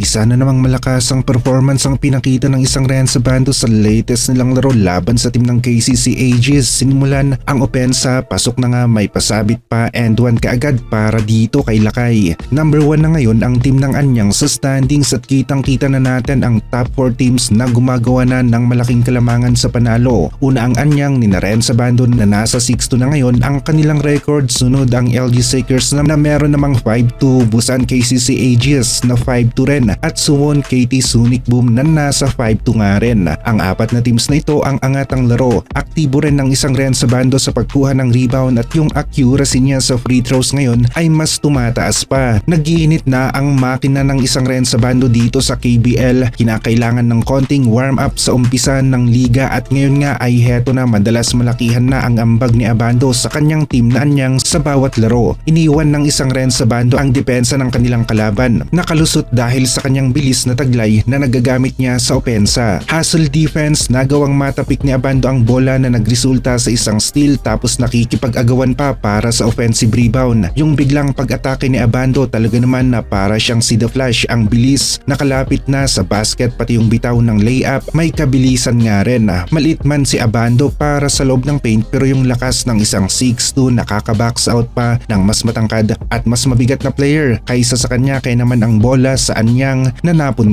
Isa na namang malakas ang performance ang pinakita ng isang Renza Bando sa latest nilang laro laban sa team ng KCC Aegis. Sinimulan ang opensa, pasok na nga may pasabit pa and one kaagad para dito kay Lakay. Number 1 na ngayon ang team ng Anyang sa standings at kitang kita na natin ang top 4 teams na gumagawa na ng malaking kalamangan sa panalo. Una ang Anyang ni Renza Bando na nasa 6-2 na ngayon ang kanilang record. Sunod ang LG Sakers na, na meron namang 5-2, Busan KCC Aegis na 5-2 rin at Suwon KT Sonic Boom na nasa 5-2 nga rin. Ang apat na teams na ito ang angatang laro. Aktibo rin ng isang ren sa bando sa pagkuha ng rebound at yung accuracy niya sa free throws ngayon ay mas tumataas pa. Nagiinit na ang makina ng isang ren sa bando dito sa KBL. Kinakailangan ng konting warm up sa umpisa ng liga at ngayon nga ay heto na madalas malakihan na ang ambag ni Abando sa kanyang team na anyang sa bawat laro. Iniwan ng isang ren sa bando ang depensa ng kanilang kalaban. Nakalusot dahil sa kanyang bilis na taglay na nagagamit niya sa opensa. Hustle defense, nagawang matapik ni Abando ang bola na nagresulta sa isang steal tapos nakikipag-agawan pa para sa offensive rebound. Yung biglang pag-atake ni Abando talaga naman na para siyang si The Flash ang bilis, nakalapit na sa basket pati yung bitaw ng layup, may kabilisan nga rin. Maliit man si Abando para sa loob ng paint pero yung lakas ng isang 6'2 nakaka-box out pa ng mas matangkad at mas mabigat na player kaysa sa kanya kaya naman ang bola sa anyang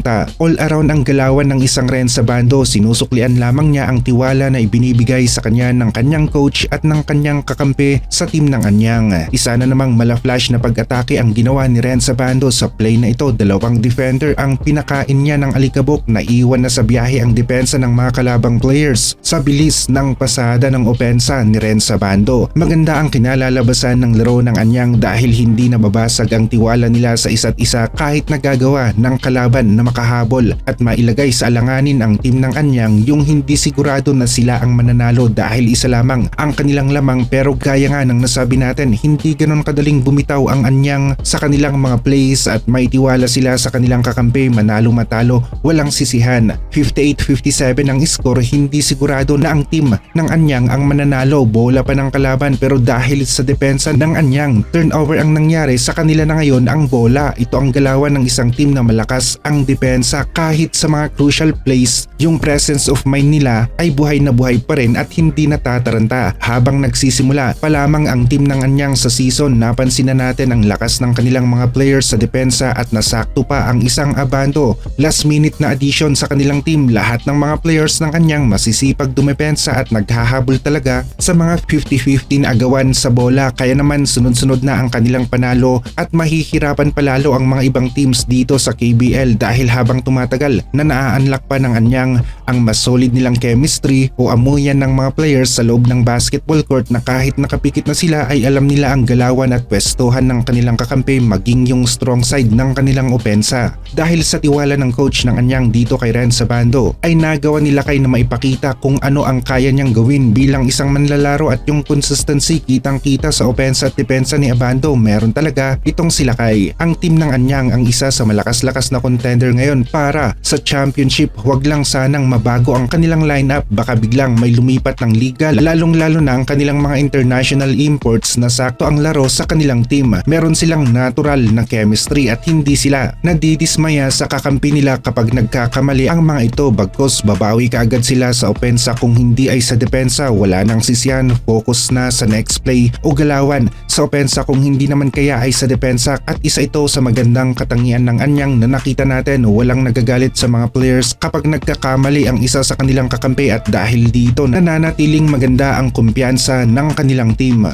na. All around ang galawan ng isang ren sa bando, sinusuklian lamang niya ang tiwala na ibinibigay sa kanya ng kanyang coach at ng kanyang kakampi sa team ng anyang. Isa na namang mala-flash na pag-atake ang ginawa ni Ren sa bando sa play na ito. Dalawang defender ang pinakain niya ng alikabok na iwan na sa biyahe ang depensa ng mga kalabang players sa bilis ng pasada ng opensa ni Ren sa bando. Maganda ang kinalalabasan ng laro ng anyang dahil hindi nababasag ang tiwala nila sa isa't isa kahit nagagawa kalaban na makahabol at mailagay sa alanganin ang team ng anyang yung hindi sigurado na sila ang mananalo dahil isa lamang ang kanilang lamang. Pero gaya nga ng nasabi natin hindi ganon kadaling bumitaw ang anyang sa kanilang mga plays at may tiwala sila sa kanilang kakampi manalo matalo walang sisihan. 58-57 ang score hindi sigurado na ang team ng anyang ang mananalo. Bola pa ng kalaban pero dahil sa depensa ng anyang turnover ang nangyari sa kanila na ngayon ang bola. Ito ang galawan ng isang team na malakas ang depensa kahit sa mga crucial plays yung presence of mind nila ay buhay na buhay pa rin at hindi natataranta. Habang nagsisimula pa lamang ang team ng anyang sa season napansin na natin ang lakas ng kanilang mga players sa depensa at nasakto pa ang isang abando last minute na addition sa kanilang team lahat ng mga players ng anyang masisipag dumepensa at naghahabol talaga sa mga 50-50 na agawan sa bola. Kaya naman sunod-sunod na ang kanilang panalo at mahihirapan palalo ang mga ibang teams dito sa KBL dahil habang tumatagal na naa-unlock pa ng anyang ang mas solid nilang chemistry o amuyan ng mga players sa loob ng basketball court na kahit nakapikit na sila ay alam nila ang galawan at pwestuhan ng kanilang kakampi maging yung strong side ng kanilang opensa. Dahil sa tiwala ng coach ng anyang dito kay Ren Sabando ay nagawa nila kay na maipakita kung ano ang kaya niyang gawin bilang isang manlalaro at yung consistency kitang kita sa opensa at depensa ni Abando meron talaga itong silakay. Ang team ng anyang ang isa sa malakas-lakas na contender ngayon para sa championship. Huwag lang sanang mabago ang kanilang lineup. Baka biglang may lumipat ng liga lalong lalo na ang kanilang mga international imports. Na sakto ang laro sa kanilang team. Meron silang natural na chemistry at hindi sila nadidismaya sa kakampi nila kapag nagkakamali ang mga ito. Bagkos babawi kaagad sila sa opensa. Kung hindi ay sa depensa wala nang sisyan. Focus na sa next play o galawan. Sa opensa kung hindi naman kaya ay sa depensa. At isa ito sa magandang katangian ng anyang na nakita natin walang nagagalit sa mga players kapag nagkakamali ang isa sa kanilang kakampi at dahil dito nananatiling maganda ang kumpiyansa ng kanilang team.